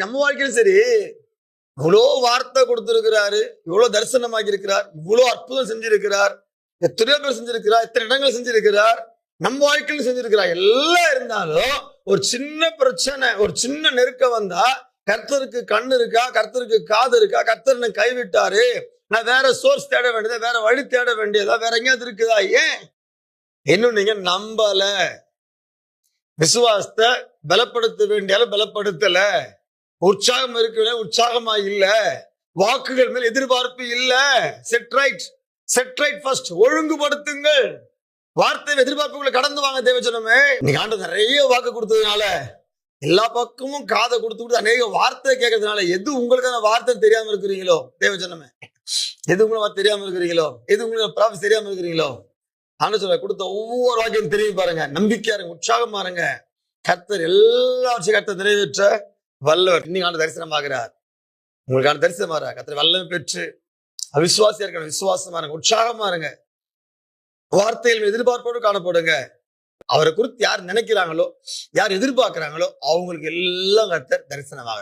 நம்ம வாழ்க்கையிலும் சரி இவ்வளோ வார்த்தை கொடுத்துருக்கிறாரு இவ்வளோ தரிசனமாகி இருக்கிறார் இவ்வளோ அற்புதம் செஞ்சிருக்கிறார் எத்தனையோ பேர் செஞ்சிருக்கிறார் எத்தனை இடங்கள் செஞ்சிருக்கிறார் நம்ம வாழ்க்கையிலும் செஞ்சிருக்கிறார். எல்லாம் இருந்தாலும் ஒரு சின்ன பிரச்சனை ஒரு சின்ன நெருக்கம் வந்தா கர்த்தருக்கு கண் இருக்கா கர்த்தருக்கு காது இருக்கா கர்த்தர் என்னை கைவிட்டாரு நான் வேற சோர்ஸ் தேட வேண்டியதா வேற வழி தேட வேண்டியதா வேற எங்கேயாவது இருக்குதா ஏன்? இன்னும் நீங்க நம்பல. விசுவாசத்தை பலப்படுத்த வேண்டியால பலப்படுத்தல. உற்சாகம் இருக்கவே உற்சாகமா இல்ல. வாக்குகள் மேல் எதிர்பார்ப்பு இல்ல. Set right set right first ஒழுங்குபடுத்துங்கள். வார்த்தை எதிர்பார்ப்புகளை கடந்து வாங்க தேவச்சனமே இன்னைக்கு ஆண்டு நிறைய வாக்கு கொடுத்ததுனால எல்லா பக்கமும் காதை கொடுத்து கொடுத்து அநேக வார்த்தை கேட்கறதுனால எது உங்களுக்கான வார்த்தை தெரியாம இருக்கிறீங்களோ? தேவச்சனமே எது உங்களை தெரியாம இருக்கிறீங்களோ? எது உங்களுக்கு ப்ராஃபிட் தெரியாம இருக்கிறீங்களோ? ஆண்டு சொல்ல கொடுத்த ஒவ்வொரு வாக்கியம் தெரியும் பாருங்க. நம்பிக்கையா இருங்க உற்சாகமா இருங்க. கர்த்தர் எல்லாவற்றையும் கர்த்தர் நிறைவேற்ற வல்லவர் இன்னைக்கு தரிசனமாகிறார். உங்களுக்கான தரிசனமாகிறார் கத்திர வல்லமை பெற்று அவிசுவாசியா இருக்கணும். விசுவாசமா இருங்க. உற்சாகமா இருங்க. வார்த்தைகள் எதிர்பார்ப்போடு காணப்படுங்க. அவரை குறித்து யார் நினைக்கிறாங்களோ யார் எதிர்பார்க்கிறாங்களோ அவங்களுக்கு எல்லாம் கத்தர் தரிசனமாக